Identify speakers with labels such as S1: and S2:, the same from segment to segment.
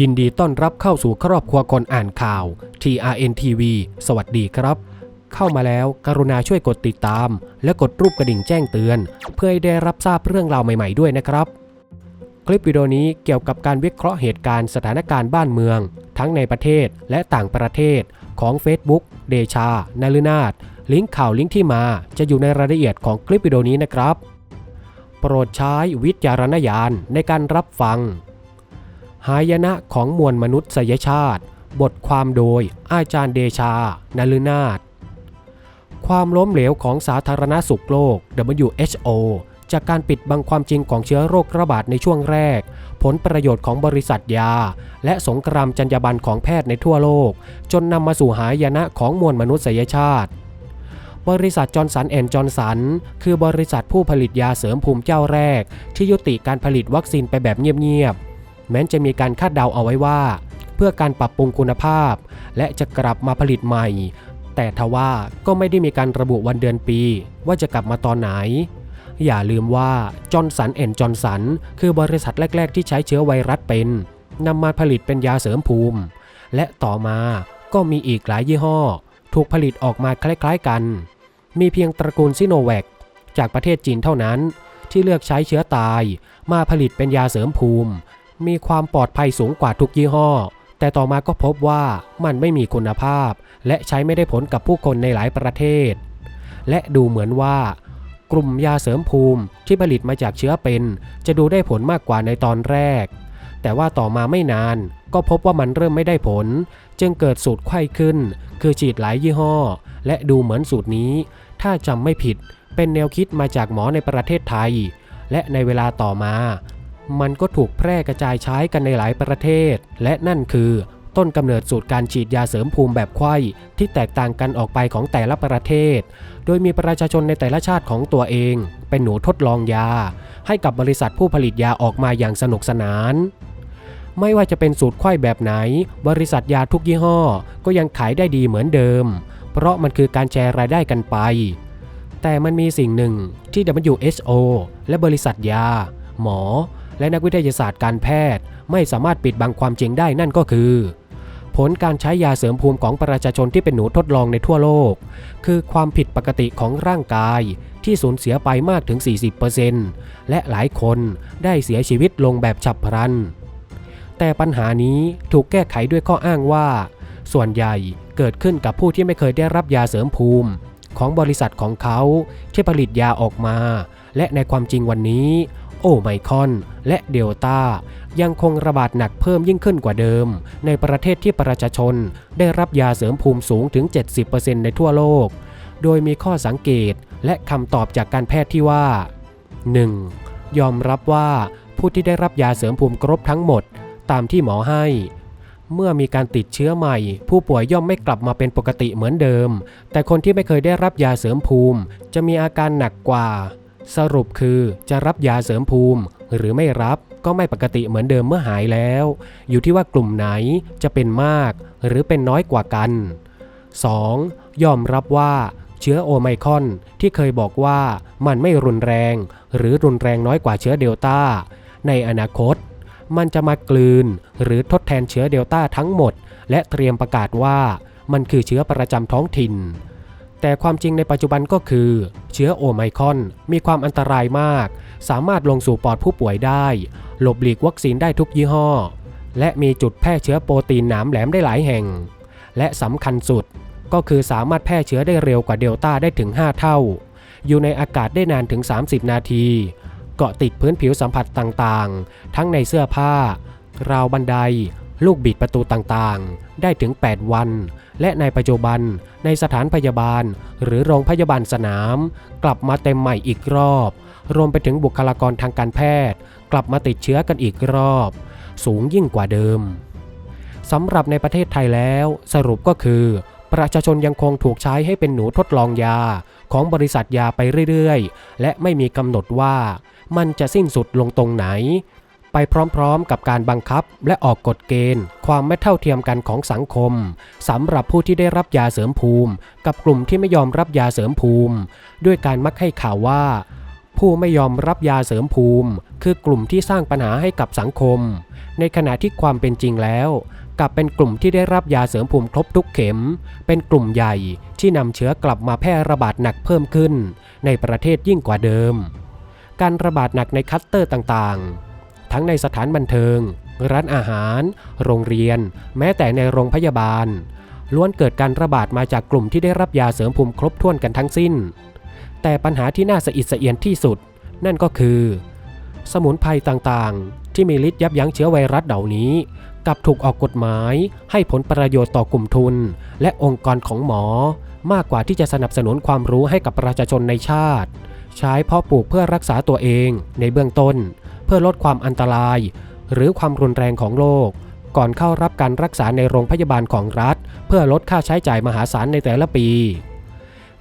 S1: ยินดีต้อนรับเข้าสู่ครอบครัวคนอ่านข่าว TRN TV สวัสดีครับ เข้ามาแล้วกรุณาช่วยกดติดตาม และกดรูปกระดิ่งแจ้งเตือน เพื่อให้ได้รับทราบเรื่องราวใหม่ๆด้วยนะครับ คลิปวิดีโอนี้เกี่ยวกับการวิเคราะห์เหตุการณ์สถานการณ์บ้านเมือง ทั้งในประเทศและต่างประเทศของ Facebook เดชานลนาถลิงก์ข่าวลิงก์ที่มาจะอยู่ในรายละเอียดของคลิปวิดีโอนี้นะครับ โปรดใช้วิจารณญาณในการรับฟัง หายนะของมวลมนุษยชาติ บทความโดยอาจารย์เดชา นลนาถความล้มเหลวของสาธารณสุขโลก WHO จากการปิดบังความจริงของเชื้อโรคระบาดในช่วงแรก ผลประโยชน์ของบริษัทยา และสงครามจรรยาบรรณของแพทย์ในทั่วโลก จนนำมาสู่หายนะของมวลมนุษยชาติ บริษัทจอร์นสันแอนด์จอร์นสัน คือบริษัทผู้ผลิตยาเสริมภูมิเจ้าแรก ที่ยุติการผลิตวัคซีนไปแบบเงียบๆ แม้จะมีการคาดเดาเอาไว้ว่า เพื่อการปรับปรุงคุณภาพ และจะกลับมาผลิตใหม่ แต่ทว่าก็ไม่ได้มีการระบุวันเดือนปี ว่าจะกลับมาตอนไหน อย่าลืมว่าจอร์นสันแอนด์จอร์นสันคือบริษัทแรก ๆ ที่ใช้เชื้อไวรัสเป็นนำมาผลิตเป็นยาเสริมภูมิ และต่อมาก็มีอีกหลายยี่ห้อ ถูกผลิตออกมาคล้ายๆกัน มีเพียงตระกูลซิโนแวคจากประเทศจีนเท่านั้น ที่เลือกใช้เชื้อตาย มาผลิตเป็นยาเสริมภูมิ มีความปลอดภัยสูงกว่าทุกยี่ห้อ แต่ต่อมาก็พบว่ามันไม่มีคุณภาพ และใช้ไม่ได้ผลกับผู้คนในหลายประเทศ และดูเหมือนว่า กลุ่มยาเสริมภูมิที่ผลิตมาจากเชื้อเป็น จะดูได้ผลมากกว่าในตอนแรก แต่ว่าต่อมาไม่นานก็พบว่ามันเริ่มไม่ได้ผล จึงเกิดสูตรไข้ขึ้น คือฉีดหลายยี่ห้อ และดูเหมือนสูตรนี้ ถ้าจำไม่ผิดเป็นแนวคิดมาจากหมอในประเทศไทย และในเวลาต่อมา มันก็ถูกแพร่กระจายใช้กันในหลายประเทศ และนั่นคือต้นกำเนิดสูตรการฉีดยาเสริมภูมิแบบไข้ที่แตกต่างกันออกไปของแต่ละประเทศ โดยมีประชาชนในแต่ละชาติของตัวเอง เป็นหนูทดลองยา ให้กับบริษัทผู้ผลิตยาออกมาอย่างสนุกสนาน ไม่ว่าจะเป็นสูตรไข้แบบไหน บริษัทยาทุกยี่ห้อ ก็ยังขายได้ดีเหมือนเดิม เพราะมันคือการแชร์รายได้กันไป แต่มันมีสิ่งหนึ่งที่ WHO และบริษัทยา หมอ และนักวิทยาศาสตร์การแพทย์ ไม่สามารถปิดบังความจริงได้นั่นก็คือ ผลการใช้ยาเสริมภูมิของประชาชนที่เป็นหนูทดลองในทั่วโลก คือความผิดปกติของร่างกายที่สูญเสียไปมากถึง 40%และหลายคนได้เสียชีวิตลงแบบฉับพลัน แต่ปัญหานี้ถูกแก้ไขด้วยข้ออ้างว่า ส่วนใหญ่เกิดขึ้นกับผู้ที่ไม่เคยได้รับยาเสริมภูมิ ของบริษัทของเขาที่ผลิตยาออกมา และในความจริงวันนี้ โอไมคอน และเดลต้ายังคงระบาดหนักเพิ่มยิ่งขึ้นกว่าเดิม ในประเทศที่ประชาชน ได้รับยาเสริมภูมิสูงถึง 70%ในทั่วโลก โดยมีข้อสังเกตและคำตอบจากการแพทย์ที่ว่า 1. ยอมรับว่าผู้ที่ได้รับยาเสริมภูมิครบทั้งหมด ตามที่หมอให้เมื่อมีการติดเชื้อใหม่ ผู้ป่วยย่อมไม่กลับมาเป็นปกติเหมือนเดิม แต่คนที่ไม่เคยได้รับยาเสริมภูมิ จะมีอาการหนักกว่า สรุปคือจะรับยาเสริมภูมิ หรือไม่รับก็ไม่ปกติเหมือนเดิมเมื่อหายแล้ว อยู่ที่ว่ากลุ่มไหนจะเป็นมาก หรือเป็นน้อยกว่ากัน 2. ยอมรับว่าเชื้อโอไมคอนที่เคยบอกว่ามันไม่รุนแรง หรือรุนแรงน้อยกว่าเชื้อเดลต้า ในอนาคต มันจะมากลืนหรือทดแทนเชื้อเดลต้าทั้งหมด และเตรียมประกาศว่ามันคือเชื้อประจำท้องถิ่น แต่ความจริงในปัจจุบันก็คือ เชื้อโอไมคอนมีความอันตรายมาก สามารถลงสู่ปอดผู้ป่วยได้ หลบหลีกวัคซีนได้ทุกยี่ห้อ และมีจุดแพร่เชื้อโปรตีนหนามแหลมได้หลายแห่ง และสำคัญสุดก็คือสามารถแพร่เชื้อได้เร็วกว่าเดลต้าได้ถึง 5 เท่า อยู่ในอากาศได้นานถึง 30 นาที เกาะติดพื้นผิวสัมผัสต่างๆ ทั้งในเสื้อผ้าราวบันได ลูกบิดประตูต่างๆ ได้ถึง 8 วัน และในปัจจุบันในสถานพยาบาล หรือโรงพยาบาลสนาม กลับมาเต็มใหม่อีกรอบ รวมไปถึงบุคลากรทางการแพทย์ กลับมาติดเชื้อกันอีกรอบ สูงยิ่งกว่าเดิมสำหรับในประเทศไทยแล้วสรุปก็คือ ประชาชนยังคงถูกใช้ให้เป็นหนูทดลองยาของบริษัทยาไปเรื่อยๆ และไม่มีกำหนดว่ามันจะสิ้นสุดลงตรงไหน ไปพร้อมๆ กับการบังคับและออกกฎเกณฑ์ ความไม่เท่าเทียมกันของสังคมสำหรับผู้ที่ได้รับยาเสริมภูมิ กับกลุ่มที่ไม่ยอมรับยาเสริมภูมิ ด้วยการมักให้ข่าวว่า ผู้ไม่ยอมรับยาเสริมภูมิ คือกลุ่มที่สร้างปัญหาให้กับสังคม ในขณะที่ความเป็นจริงแล้วกลับเป็นกลุ่มที่ได้รับยาเสริมภูมิครบทุกเข็ม เป็นกลุ่มใหญ่ที่นำเชื้อกลับมาแพร่ระบาดหนักเพิ่มขึ้น ในประเทศยิ่งกว่าเดิม การระบาดหนักในคัสเตอร์ต่างๆ ทั้งในสถานบันเทิง ร้านอาหาร โรงเรียน แม้แต่ในโรงพยาบาล ล้วนเกิดการระบาดมาจากกลุ่มที่ได้รับยาเสริมภูมิครบถ้วนกันทั้งสิ้น แต่ปัญหาที่น่าสะอิดสะเอียนที่สุด นั่นก็คือ สมุนไพรต่างๆ ที่มีฤทธิ์ยับยั้งเชื้อไวรัสเหล่านี้กลับถูกออกกฎหมายให้ผลประโยชน์ต่อกลุ่มทุน และองค์กรของหมอ มากกว่าที่จะสนับสนุนความรู้ให้กับประชาชนในชาติ ใช้เพาะปลูกเพื่อรักษาตัวเองในเบื้องต้น เพื่อลดความอันตราย หรือความรุนแรงของโรคก่อนเข้ารับการรักษาในโรงพยาบาลของรัฐ เพื่อลดค่าใช้จ่ายมหาศาลในแต่ละปี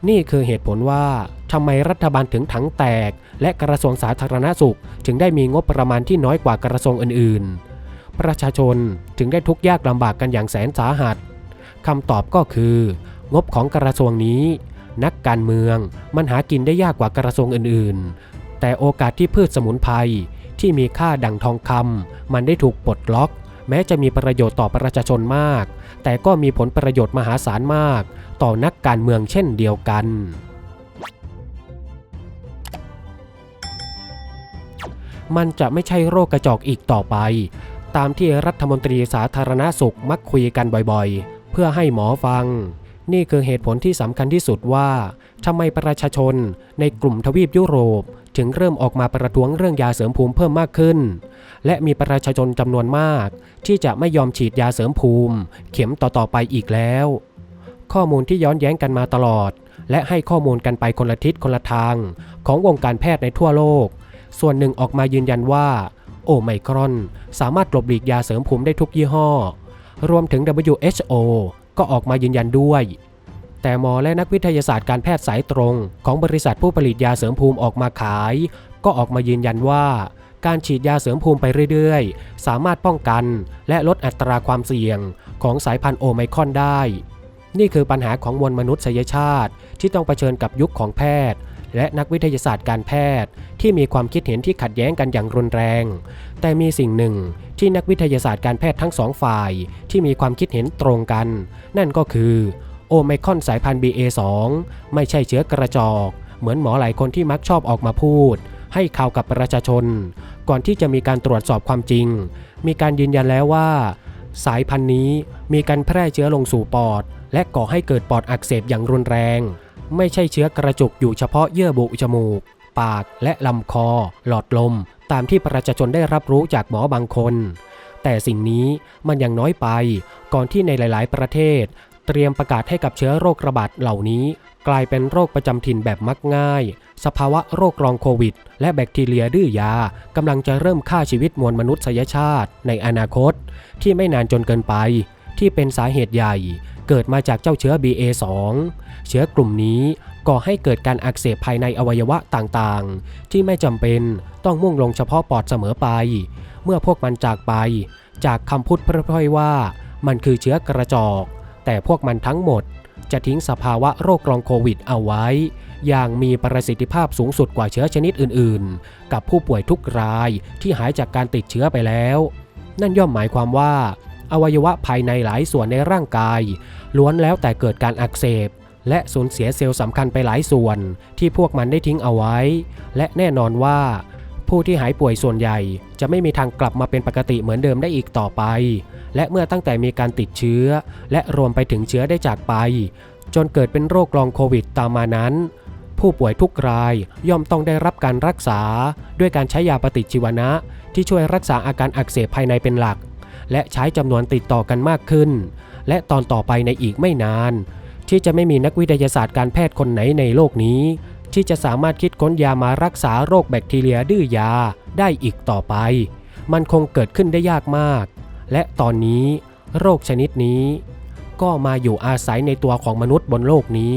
S1: นี่คือเหตุผลว่าทำไมรัฐบาลถึงถังแตก และกระทรวงสาธารณสุข ถึงได้มีงบประมาณที่น้อยกว่ากระทรวงอื่น ๆ ประชาชนถึงได้ทุกข์ยากลำบากกันอย่างแสนสาหัสคำตอบก็คือ งบของกระทรวงนี้ นักการเมืองมันหากินได้ยากกว่ากระทรวงอื่น ๆ แต่โอกาสที่พืชสมุนไพร ที่มีค่าดังทองคำมันได้ถูกปลดล็อก แม้จะมีประโยชน์ต่อประชาชนมาก แต่ก็มีผลประโยชน์มหาศาลมาก ต่อนักการเมืองเช่นเดียวกันมันจะไม่ใช่โรคกระจอกอีกต่อไป ตามที่รัฐมนตรีสาธารณาสุขมักคุยกันบ่อยๆ เพื่อให้หมอฟัง นี่คือเหตุผลที่สำคัญที่สุดว่าทำไมประชาชนในกลุ่มทวีปยุโรป ถึงเริ่มออกมาประท้วงเรื่องยาเสริมภูมิเพิ่มมากขึ้น และมีประชาชนจำนวนมาก ที่จะไม่ยอมฉีดยาเสริมภูมิ เข็มต่อๆไปอีกแล้ว ข้อมูลที่ย้อนแย้งกันมาตลอด และให้ข้อมูลกันไปคนละทิศคนละทาง ของวงการแพทย์ในทั่วโลก ส่วนหนึ่งออกมายืนยันว่า โอไมครอน สามารถหลบหลีกยาเสริมภูมิได้ทุกยี่ห้อ รวมถึง WHO ก็ออกมายืนยันด้วย แต่หมอและนักวิทยาศาสตร์การแพทย์สายตรง ของบริษัทผู้ผลิตยาเสริมภูมิออกมาขาย ก็ออกมายืนยันว่า การฉีดยาเสริมภูมิไปเรื่อยๆ สามารถป้องกัน และลดอัตราความเสี่ยงของสายพันธุ์โอไมคอนได้ นี่คือปัญหาของมวลมนุษยชาติ ที่ต้องเผชิญกับยุคของแพทย์ และนักวิทยาศาสตร์การแพทย์ ที่มีความคิดเห็นที่ขัดแย้งกันอย่างรุนแรง แต่มีสิ่งหนึ่งที่นักวิทยาศาสตร์การแพทย์ทั้งสองฝ่ายที่มีความคิดเห็นตรงกัน นั่นก็คือ อไมคอนสายพันธุ์ BA2 ไม่ใช่เชื้อกระจอก เหมือนหมอหลายคนที่มักชอบออกมาพูด ให้ข่าวกับประชาชน ก่อนที่จะมีการตรวจสอบความจริง มีการยืนยันแล้วว่า สายพันธุ์นี้มีการแพร่เชื้อลงสู่ปอด และก่อให้เกิดปอดอักเสบอย่างรุนแรง ไม่ใช่เชื้อกระจุกอยู่เฉพาะเยื่อบุจมูก ปากและลำคอ หลอดลม ตามที่ประชาชนได้รับรู้จากหมอบางคนแต่สิ่งนี้มันยังน้อยไป ก่อนที่ในหลาย ๆ ประเทศ เตรียมประกาศให้กับเชื้อโรคระบาดเหล่านี้ กลายเป็นโรคประจำถิ่นแบบมักง่าย สภาวะโรครองโควิด และแบคทีเรียดื้อยากำลังจะเริ่มฆ่าชีวิตมวลมนุษยชาติ ในอนาคต ที่ไม่นานจนเกินไป ที่เป็นสาเหตุใหญ่ เกิดมาจากเจ้าเชื้อ BA2 เชื้อกลุ่มนี้ก่อให้เกิดการอักเสบภายในอวัยวะต่างๆ ที่ไม่จำเป็นต้องมุ่งลงเฉพาะปอดเสมอไป เมื่อพวกมันจากไป จากคำพูดพร่อยๆว่า มันคือเชื้อกระจอก แต่พวกมันทั้งหมดจะทิ้งสภาวะโรคกรองโควิดเอาไว้ อย่างมีประสิทธิภาพสูงสุดกว่าเชื้อชนิดอื่นๆ กับผู้ป่วยทุกรายที่หายจากการติดเชื้อไปแล้ว นั่นย่อมหมายความว่า อวัยวะภายในหลายส่วนในร่างกาย ล้วนแล้วแต่เกิดการอักเสบ และสูญเสียเซลล์สำคัญไปหลายส่วนที่พวกมันได้ทิ้งเอาไว้ และแน่นอนว่า ผู้ที่หายป่วยส่วนใหญ่ จะไม่มีทางกลับมาเป็นปกติเหมือนเดิมได้อีกต่อไป และเมื่อตั้งแต่มีการติดเชื้อ และรวมไปถึงเชื้อได้จากไป จนเกิดเป็นโรคลองโควิดตามมานั้น ผู้ป่วยทุกรายย่อมต้องได้รับการรักษา ด้วยการใช้ยาปฏิชีวนะ ที่ช่วยรักษาอาการอักเสบภายในเป็นหลัก และใช้จำนวนติดต่อกันมากขึ้น และตอนต่อไปในอีกไม่นาน ที่จะไม่มีนักวิทยาศาสตร์การแพทย์คนไหนในโลกนี้ ที่จะสามารถคิดค้นยามารักษาโรคแบคทีเรียดื้อยาได้อีกต่อไป มันคงเกิดขึ้นได้ยากมาก และตอนนี้โรคชนิดนี้ ก็มาอยู่อาศัยในตัวของมนุษย์บนโลกนี้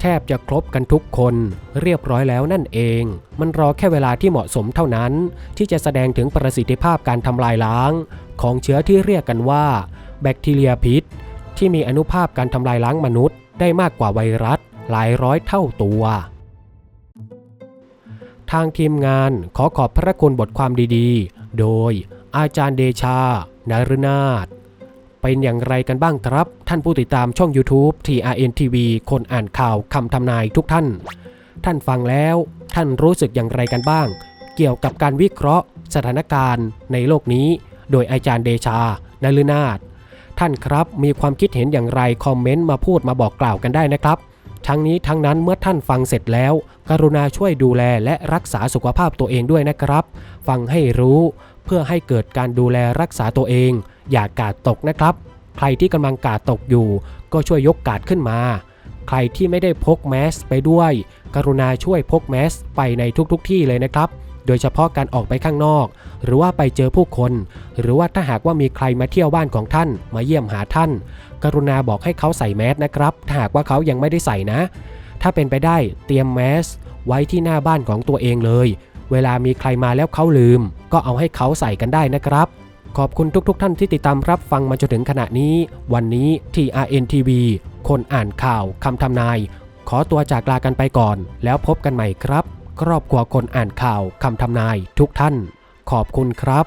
S1: แทบจะครบกันทุกคนเรียบร้อยแล้วนั่นเอง มันรอแค่เวลาที่เหมาะสมเท่านั้น ที่จะแสดงถึงประสิทธิภาพการทำลายล้าง ของเชื้อที่เรียกกันว่า แบคทีเรียพิษ ที่มีอนุภาพการทำลายล้างมนุษย์ได้มากกว่าไวรัสหลายร้อยเท่าตัว ทางทีมงานขอขอบพระคุณบทความดีๆ โดยอาจารย์เดชา นารุนาถเป็นอย่างไรกันบ้างครับ ท่านผู้ติดตามช่อง YouTube TRN TV คนอ่านข่าวคำทำนายทุกท่าน ท่านฟังแล้วท่านรู้สึกอย่างไรกันบ้าง เกี่ยวกับการวิเคราะห์ สถานการณ์ในโลกนี้ โดยอาจารย์เดชา นารุนาถท่านครับมีความคิดเห็นอย่างไรคอมเมนต์มาพูดมาบอกกล่าวกันได้นะครับ ทั้งนี้ทั้งนั้นเมื่อท่านฟังเสร็จแล้ว กรุณาช่วยดูแลและรักษาสุขภาพตัวเองด้วยนะครับ ฟังให้รู้เพื่อให้เกิดการดูแลรักษาตัวเอง อย่ากาดตกนะครับ ใครที่กำลังกาดตกอยู่ ก็ช่วยยกกาดขึ้นมา ใครที่ไม่ได้พกแมสไปด้วย กรุณาช่วยพกแมสไปในทุกๆทที่เลยนะครับโดยเฉพาะการออกไปข้างนอก หรือว่าไปเจอผู้คน หรือว่าถ้าหากว่ามีใครมาเที่ยวบ้านของท่าน มาเยี่ยมหาท่าน กรุณาบอกให้เขาใส่แมสนะครับถ้าหากว่าเขายังไม่ได้ใส่นะ ถ้าเป็นไปได้เตรียมแมสไว้ที่หน้าบ้านของตัวเองเลย เวลามีใครมาแล้วเขาลืม ก็เอาให้เขาใส่กันได้นะครับ ขอบคุณทุกๆทท่านที่ติดตามรับฟังมาจนถึงขณะนี้ วันนี้ TRN TV คนอ่านข่าวคำทำนาย ขอตัวจากลากันไปก่อน แล้วพบกันใหม่ครับ ครอบครัวคนอ่านข่าวคำทำนายทุกท่าน ขอบคุณครับ